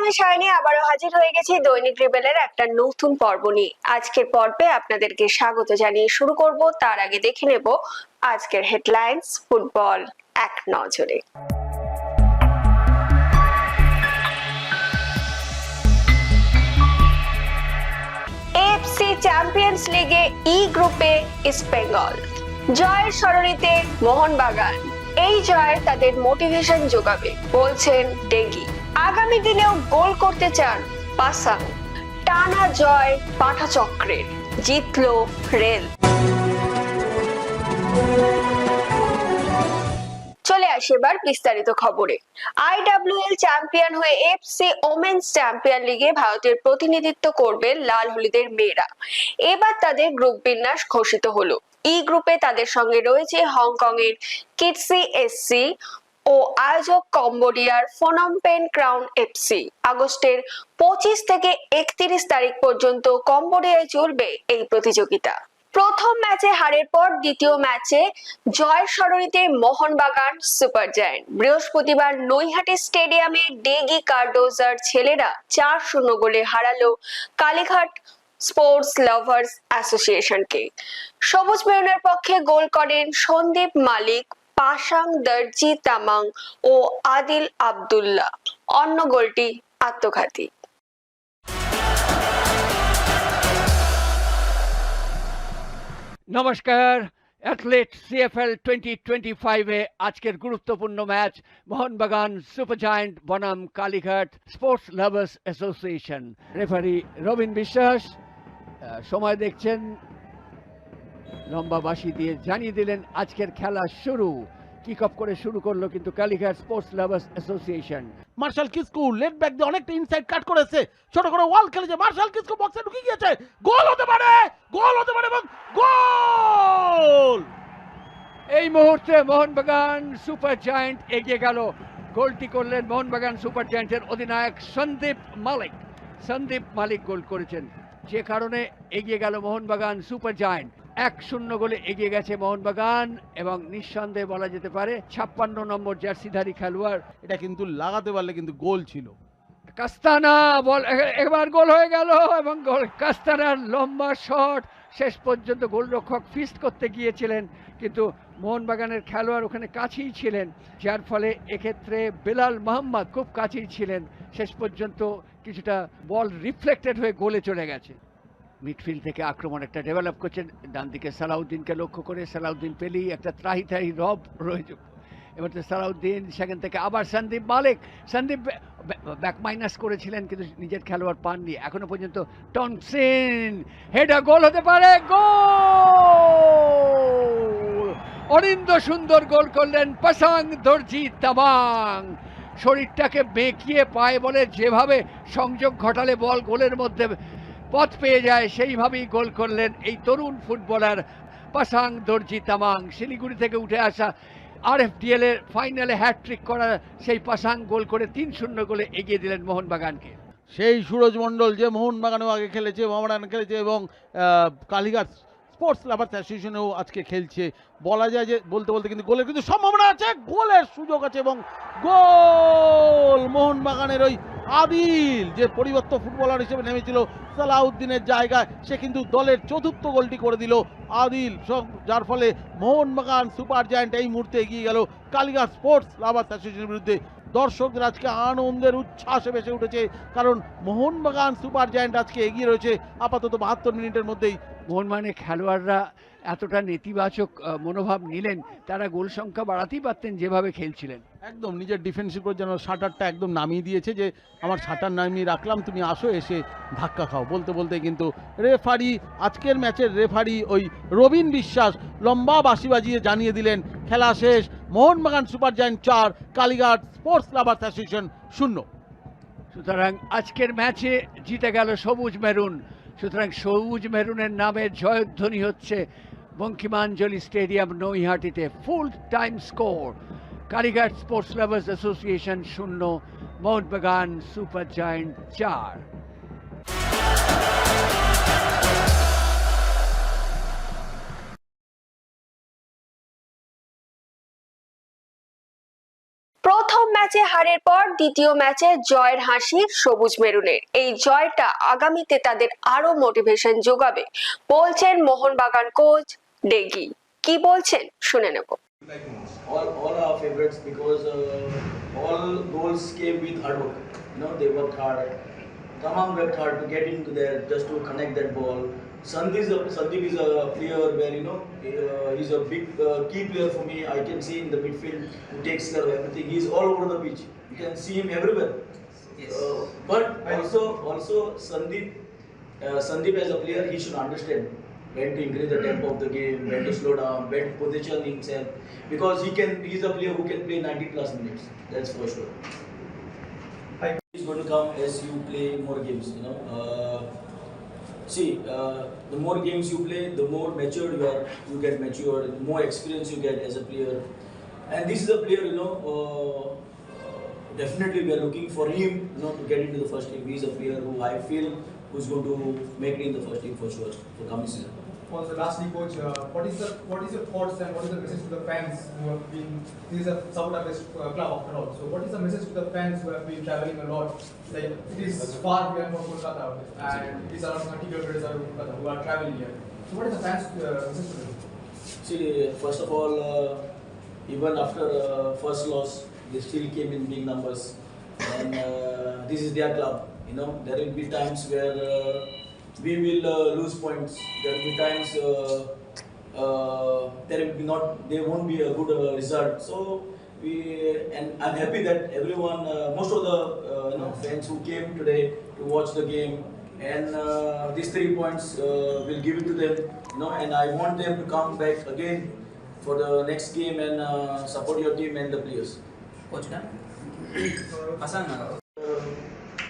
আমি সায়নী আবারও হাজির হয়ে গেছি দৈনিক রিবেলের একটা নতুন পর্ব নিয়ে। আজকের পর্বে আপনাদেরকে স্বাগত জানিয়ে শুরু করব। তার আগে দেখে নেব আজকের হেডলাইন্স, ফুটবল, এক নজরে। এফসি চ্যাম্পিয়ন্স লিগে ই গ্রুপে ইস্ট বেঙ্গল। জয়ের সরণিতে মোহনবাগান। এই জয় তাদের মোটিভেশন যোগাবে, বলছেন ডেগি আগামী দিনেও গোল করতে চান পাসাং টানা জয় পাঠা চক্রের জিতলো রেল। চলে এবার বিস্তারিত খবরে। আইডব্লিউএল চ্যাম্পিয়ন হয়ে এফসি ওমেন্স চ্যাম্পিয়ন লিগে ভারতের প্রতিনিধিত্ব করবে লাল হলুদের মেয়েরা। এবার তাদের গ্রুপ বিন্যাস ঘোষিত হলো। ই গ্রুপে তাদের সঙ্গে রয়েছে হংকং এর কিটসি এসসি ও আয়োজক কম্বোডিয়ার ফোনমপেন ক্রাউন এফসি আগস্টের পঁচিশ থেকে একত্রিশ তারিখ পর্যন্ত কম্বোডিয়ায় চলবে এই প্রতিযোগিতা। প্রথম ম্যাচে হারের পর দ্বিতীয় ম্যাচে জয় সরণিতে মোহনবাগান সুপার জায়ান্ট। বৃহস্পতিবার নৈহাটি স্টেডিয়ামে ডেগি কার্ডোজার ছেলেরা চার শূন্য গোলে হারালো কালীঘাট স্পোর্টস লাভার্স অ্যাসোসিয়েশনকে। সবুজ মেরুনের পক্ষে গোল করেন সন্দীপ মালিক পাশাং দর্জি তামাং ও আদিল আব্দুল্লাহ। অন্য গোলটি আত্মঘাতী। নমস্কার, অ্যাথলেট সিএফএল টোয়েন্টি টোয়েন্টি ফাইভে আজকের গুরুত্বপূর্ণ ম্যাচ, মোহনবাগান সুপার জায়েন্ট বনাম Kalighat sports lovers association. Referee Robin Biswas সময় দেখছেন লম্বা বাঁশি দিয়ে জানিয়ে দিলেন আজকের খেলা শুরু। কিক অফ করে শুরু করল কিন্তু Kalighat sports lovers association Marshal Kisku late back দিয়ে অনেকটা ইনসাইড কাট করেছে। ছোট করে ওয়াল খেলেছে। মার্শাল কিসকু বক্সে ঢুকে গিয়েছে। গোল হতে পারে! গোল হতে পারে এবং গোল! এই মুহূর্তে মোহনবাগান সুপার জায়ান্ট এগিয়ে গেল। গোলটি করলেন মোহনবাগান সুপার জায়ান্টের অধিনায়ক সন্দীপ মালিক। সন্দীপ মালিক গোল করেছেন। যে কারণে এগিয়ে গেল মোহনবাগান সুপার জায়ান্ট এক শূন্য গোলে এগিয়ে গেছে মোহনবাগান এবং নিঃসন্দেহে বলা যেতে পারে ছাপ্পান্ন নম্বর জার্সিধারী খেলোয়াড়। এটা কিন্তু লাগাতে পারলে কিন্তু গোল ছিল। কাস্তানা বল একবার গোল হয়ে গেল এবং গোল। কাস্তানার লম্বা শট শেষ পর্যন্ত গোলরক্ষক ফিস্ট করতে গিয়েছিলেন কিন্তু মোহনবাগানের খেলোয়াড় ওখানে কাছেই ছিলেন যার ফলে এক্ষেত্রে বেলাল মোহাম্মদ খুব কাছেই ছিলেন। শেষ পর্যন্ত কিছুটা বল রিফ্লেক্টেড হয়ে গোলে চলে গেছে। মিডফিল্ড থেকে আক্রমণ একটা ডেভেলপ করছেন। ডান দিকে সালাউদ্দিনকে লক্ষ্য করে সালাউদ্দিন পেলেই একটা ত্রাহি ত্রাহি রব রয়েছে এবার তো সালাউদ্দিন সেখান থেকে আবার সন্দীপ মালিক। সন্দীপ ব্যাক মাইনাস করেছিলেন কিন্তু নিজের খেলোয়াড় পাননি। এখনও পর্যন্ত টনসিন। হেডা গোল হতে পারে, গোল! অরিন্দ সুন্দর গোল করলেন পাসাং দর্জি তাবাং। শরীরটাকে বেঁকিয়ে পায় বলে যেভাবে সংযোগ ঘটালে বল গোলের মধ্যে পথ পেয়ে যায়, সেইভাবেই গোল করলেন এই তরুণ ফুটবলার পাসাং দর্জি তামাং। শিলিগুড়ি থেকে উঠে আসা আর এফ ডিএল এর ফাইনালে হ্যাট্রিক করা সেই পাসাং গোল করে তিন শূন্য গোলে এগিয়ে দিলেন মোহনবাগানকে। সেই সুরজ মণ্ডল যে মোহনবাগানেও আগে খেলেছে মোহামেডান খেলেছে এবং কালীঘাট স্পোর্টস লাভার্স অ্যাসোসিয়েশনেও আজকে খেলছে। বলা যায় যে বলতে বলতে কিন্তু গোলের কিন্তু সম্ভাবনা আছে, গোলের সুযোগ আছে এবং গোল! মোহনবাগানের ওই আদিল যে পরিবর্তন ফুটবলার হিসেবে নেমেছিল সালাউদ্দিনের জায়গায়, সে কিন্তু দলের চতুর্থ গোলটি করে দিল আদিল যার ফলে মোহনবাগান সুপার জায়ান্ট এই মুহূর্তে এগিয়ে গেল কালীঘাট স্পোর্টস লাভার্স অ্যাসোসিয়েশনের বিরুদ্ধে। দর্শকদের আজকে আনন্দের উচ্ছ্বাসে ভেসে উঠেছে, কারণ মোহনবাগান সুপার জায়ান্ট আজকে এগিয়ে রয়েছে আপাতত বাহাত্তর মিনিটের মধ্যেই। মোহনবাগানের খেলোয়াড়রা এতটা নেতিবাচক মনোভাব নিলেন তারা গোল সংখ্যা বাড়াতেই পারতেন যেভাবে খেলছিলেন। একদম নিজের ডিফেন্সের উপর যেন শাটারটা একদম নামিয়ে দিয়েছে যে আমার শাটার নামিয়ে রাখলাম তুমি আসো এসে ধাক্কা খাও। বলতে বলতে কিন্তু রেফারি আজকের ম্যাচের রেফারি ওই রবিন বিশ্বাস লম্বা বাসি বাজিয়ে জানিয়ে দিলেন খেলা শেষ মোহনবাগান সুপার জায়ান্ট চার কালীঘাট স্পোর্টস লাভার্স অ্যাসোসিয়েশন শূন্য। সুতরাং আজকের ম্যাচে জিতে গেল সবুজ মেরুন। সুতরাং সবুজ মেরুনের নামে জয়ধ্বনি হচ্ছে Bankimanjali stadium নৈহাটিতে full time score Kalighat sports lovers association শূন্য মোহনবাগান সুপার জায়েন্ট চার। ম্যাচে হারের পর দ্বিতীয় ম্যাচে জয়ের হাসি সবুজ মেরুনের এই জয়টা আগামীতে তাদের আরও মোটিভেশন যোগাবে বলছেন মোহনবাগান কোচ ডেগি কি বলছেন শুনে নেব all, all our favorites because uh, all goals came with hard work. You know, they worked hard. Tamam worked hard to get into there just to connect that ball. Sandeep is a, Sandeep is a player where you know uh, he's a big uh, key player for me. I can see in the midfield who takes care of everything. He's all over the pitch. You can see him everywhere. Uh, but also, also Sandeep, uh, Sandeep as a player, he should understand when to increase the tempo of the game, when to slow down, when to position himself, because he can. He's a player who can play 90 plus minutes. That's for sure. He's going to come as you play more games. You know. See, uh, the more games you play, the more matured you are. You get matured. The more experience you get as a player. And this is a player, you know. Uh, definitely we are looking for him you know to get into the first team he's a player who i feel who's going to make it in the first team for sure for coming season Also, lastly, coach, uh, what is the what is your thoughts and what is the message to the fans who have been? This is a South-based uh, club after all. So, what is the message to the fans who have been traveling a lot? Like it is far beyond from Kolkata, and is around 30 kilometers out of Kolkata who are traveling here. So, what is the fans' uh, message to them? see first of all uh, even after uh, first loss they still came in big numbers and uh, this is their club you know there will be times where uh, we will uh, lose points. There will be times uh, uh, there will be not, there won't be a good uh, result. So we and I'm happy that everyone, most of the you know, fans who came today to watch the game, and uh, these three points uh, will give it to them you know and i want them to come back again for the next game and uh, support your team and the players coach Hasan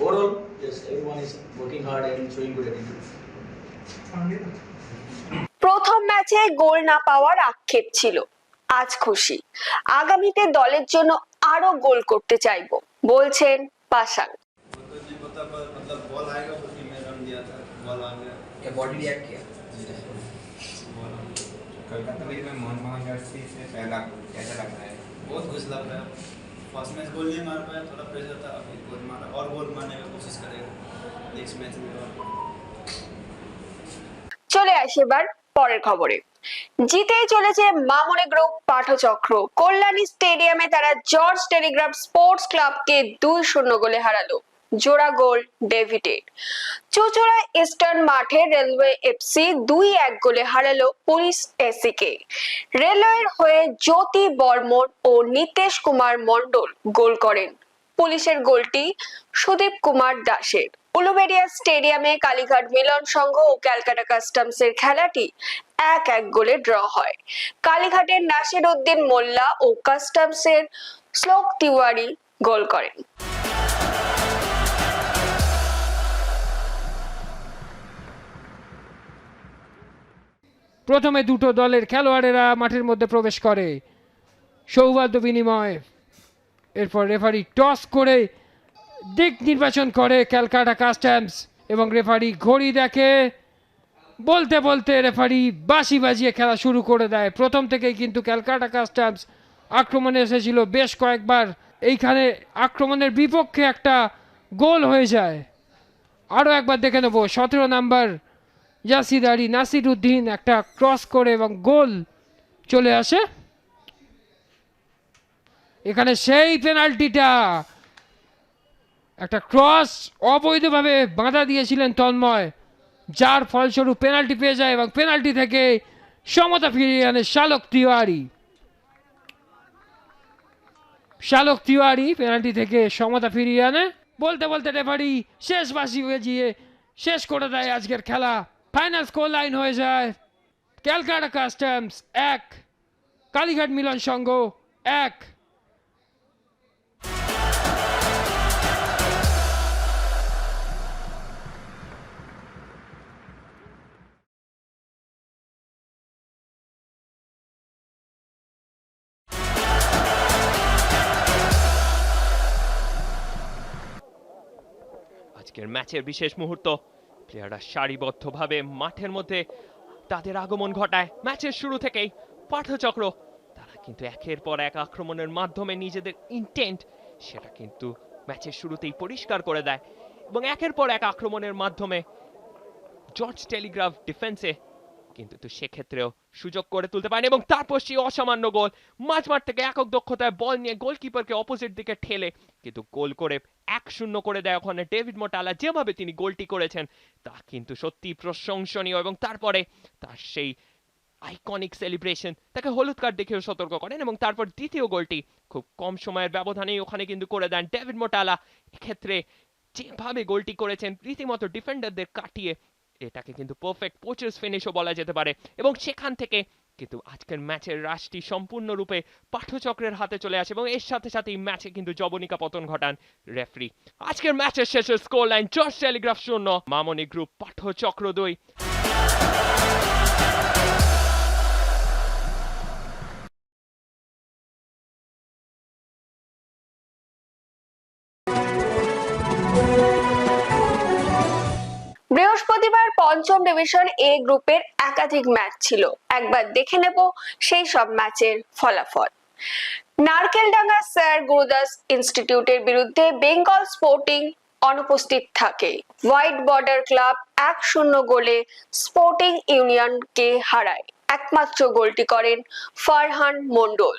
overall everyone is working hard and showing good attitude প্রথম ম্যাচে গোল না পাওয়ার আক্ষেপ ছিল আজ খুশি আগামীতে দলের জন্য আরো গোল করতে চাইবো বলছেন পাশান तो जी पता पर मतलब बॉल आएगा तो फिर मैं रन दिया था बॉल आ गया क्या बॉडी रिएक्ट किया बॉल आ गया। कोलकाता लीग में मोहन बागान जर्सी से पहला गोल कैसा लग रहा है बहुत खुश लग रहा है फर्स्ट मैच गोल नहीं मार पाया थोड़ा प्रेशर था अभी गोल मारा और गोल मारने का कोशिश करेगा नेक्स्ट मैच में और চলে আসে এবার পরের খবরে জিতেই চলেছে মামনে গ্রুপ পাঠচক্র কল্যাণী স্টেডিয়ামে তারা জর্জ টেলিগ্রাফ স্পোর্টস ক্লাবকে দুই শূন্য গোলে হারালো জোড়া গোল ডেভিডের চুচুড়া ইস্টার্ন মাঠে রেলওয়ে এফসি দুই এক গোলে হারালো পুলিশ এসি কে রেলওয়ের হয়ে জ্যোতি বর্মন ও নিতেশ কুমার মণ্ডল গোল করেন। পুলিশের গোলটি সুদীপ কুমার দাসের। উলুবেড়িয়া স্টেডিয়ামে কালীঘাট মিলন সংঘ ও ক্যালকাটা কাস্টমসের খেলাটি এক এক গোলে ড্র হয়। কালীঘাটের নাসির উদ্দিন মোল্লা ও কাস্টমসের শ্লোক তিওয়ারি গোল করেন। প্রথমে দুটো দলের খেলোয়াড়েরা মাঠের মধ্যে প্রবেশ করে। সৌহার্দ্য বিনিময়। এরপর রেফারি টস করে দিক নির্বাচন করে ক্যালকাটা কাস্টমস এবং রেফারি ঘড়ি দেখে। বলতে বলতে রেফারি বাঁশি বাজিয়ে খেলা শুরু করে দেয়। প্রথম থেকেই কিন্তু ক্যালকাটা কাস্টমস আক্রমণে এসেছিল বেশ কয়েকবার। এইখানে আক্রমণের বিপক্ষে একটা গোল হয়ে যায়। আরও একবার দেখে নেব। সতেরো নাম্বার জাসিদ আলী নাসির উদ্দিন একটা ক্রস করে এবং গোল চলে আসে। এখানে সেই পেনাল্টিটা। একটা ক্রস অবৈধভাবে বাঁধা দিয়েছিলেন তন্ময়, যার ফলস্বরূপ পেনাল্টি পেয়ে যায় এবং পেনাল্টি থেকে সমতা ফিরিয়ে আনে শালক তিওয়ারি। শালক তিওয়ারি পেনাল্টি থেকে সমতা ফিরিয়ে আনে। বলতে বলতে রেফারি শেষ বাসি বাজিয়ে শেষ করে দেয় আজকের খেলা ফাইনাল স্কোর লাইন হয়ে যায়। ক্যালকাটা কাস্টমস এক, কালীঘাট মিলন সংঘ এক। আজকের ম্যাচের বিশেষ মুহূর্ত প্লেয়াররা সারিবদ্ধভাবে মাঠের মধ্যে তাদের আগমন ঘটায়। ম্যাচের শুরু থেকেই পাঠচক্র। তারা কিন্তু একের পর এক আক্রমণের মাধ্যমে নিজেদের ইন্টেন্ট সেটা কিন্তু ম্যাচের শুরুতেই পরিষ্কার করে দেয়। এবং একের পর এক আক্রমণের মাধ্যমে জর্জ টেলিগ্রাফ ডিফেন্সে কিন্তু তো সেক্ষেত্রেও সুযোগ করে তুলতে পারেন এবং তারপর সেই অসামান্য গোল মাঝমাঠ থেকে একক দক্ষতায় বল নিয়ে গোলকিপারকে অপোজিট দিকে ঠেলে কিন্তু গোল করে এক শূন্য করে দেয় ওখানে ডেভিড মোটালা। যেভাবে তিনি গোলটি করেছেন, তা কিন্তু সত্যি প্রশংসনীয় এবং তারপরে তার সেই আইকনিক সেলিব্রেশন তাকে হলুদ কার্ড দেখেও সতর্ক করেন এবং তারপর দ্বিতীয় গোলটি খুব কম সময়ের ব্যবধানেই ওখানে কিন্তু করে দেন ডেভিড মোটালা। এক্ষেত্রে যেভাবে গোলটি করেছেন, রীতিমতো ডিফেন্ডারদের কাটিয়ে এটাকে কিন্তু পারফেক্ট পোচার্স ফিনিশও বলা যেতে পারে। এবং সেখান থেকে কিন্তু আজকের ম্যাচের রাশটি সম্পূর্ণরূপে পাঠচক্রের হাতে চলে আসে এবং এর সাথে সাথেই ম্যাচে কিন্তু জবনিকা পতন ঘটান রেফারি আজকের ম্যাচের শেষের স্কোর লাইন জর্জ টেলিগ্রাফ শূন্য, মামনি গ্রুপ পাঠচক্র দুই পঞ্চম ডিভিশন এ গ্রুপের একাধিক ম্যাচ ছিল। একবার দেখে নেব সেই সব ম্যাচের ফলাফল। নারকেলডাঙ্গা স্যার গুরুদাস ইনস্টিটিউটের বিরুদ্ধে বেঙ্গল স্পোর্টিং অনুপস্থিত থাকে। হোয়াইট বর্ডার ক্লাব এক শূন্য গোলে স্পোর্টিং ইউনিয়নকে হারায়। একমাত্র গোলটি করেন ফারহান মন্ডল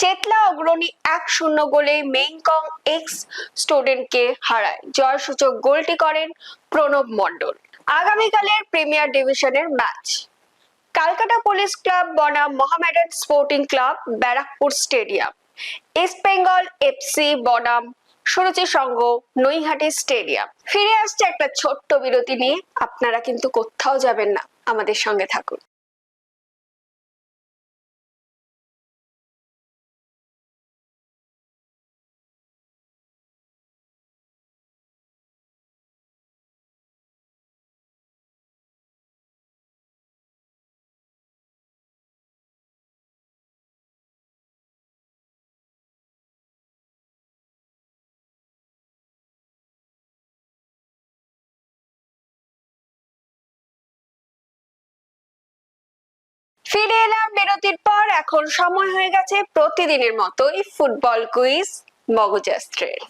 চেতলা অগ্রণী এক শূন্য গোলে মেইনকং এক্স স্টুডেন্টকে হারায়। জয়সূচক গোলটি করেন প্রণব মণ্ডল। আগামীকালের প্রিমিয়ার ডিভিশনের ম্যাচ। কালকাটা পুলিশ ক্লাব, বনাম Mohammedan sporting club, Barrackpore stadium. East Bengal FC, বনাম সুরুচি সংঘ, নৈহাটি স্টেডিয়াম। ফিরে আসছে একটা ছোট্ট বিরতি নিয়ে। আপনারা কিন্তু কোথাও যাবেন না। আমাদের সঙ্গে থাকুন। ফিরে এলাম বিরতির পর। এখন সময় হয়ে গেছে প্রতিদিনের মতোই ফুটবল কুইজ মগজাস্ত্রের।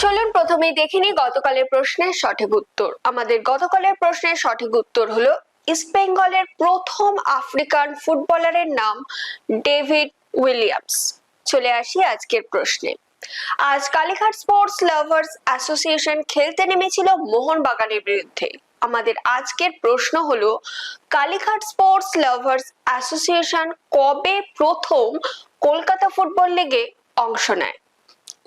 চলুন প্রথমেই দেখে নিই গতকালের প্রশ্নের সঠিক উত্তর। আমাদের গতকালের প্রশ্নের সঠিক উত্তর হলো ইস্ট বেঙ্গলের প্রথম আফ্রিকান ফুটবলারের নাম ডেভিড উইলিয়ামস। চলে আসি আজকের প্রশ্নে। আজ কালীঘাট স্পোর্টস লাভার্স অ্যাসোসিয়েশন খেলতে নেমেছিল মোহনবাগানের বিরুদ্ধে। আমাদের আজকের প্রশ্ন হলো, কালীঘাট স্পোর্টস লাভার্স অ্যাসোসিয়েশন কবে প্রথম কলকাতা ফুটবল লিগে অংশ নেয়?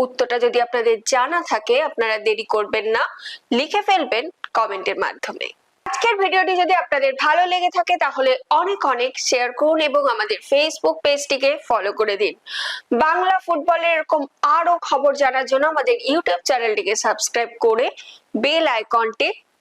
উত্তরটা যদি আপনাদের জানা থাকে, আপনারা দেরি করবেন না, লিখে ফেলবেন কমেন্টের মাধ্যমে। আজকের ভিডিওটি যদি আপনাদের ভালো লেগে থাকে, তাহলে অনেক অনেক শেয়ার করুন এবং আমাদের ফেসবুক পেজটিকে ফলো করে দিন। বাংলা ফুটবলের এরকম আরও খবর জানার জন্য আমাদের ইউটিউব চ্যানেলটিকে সাবস্ক্রাইব করে বেল আইকনটি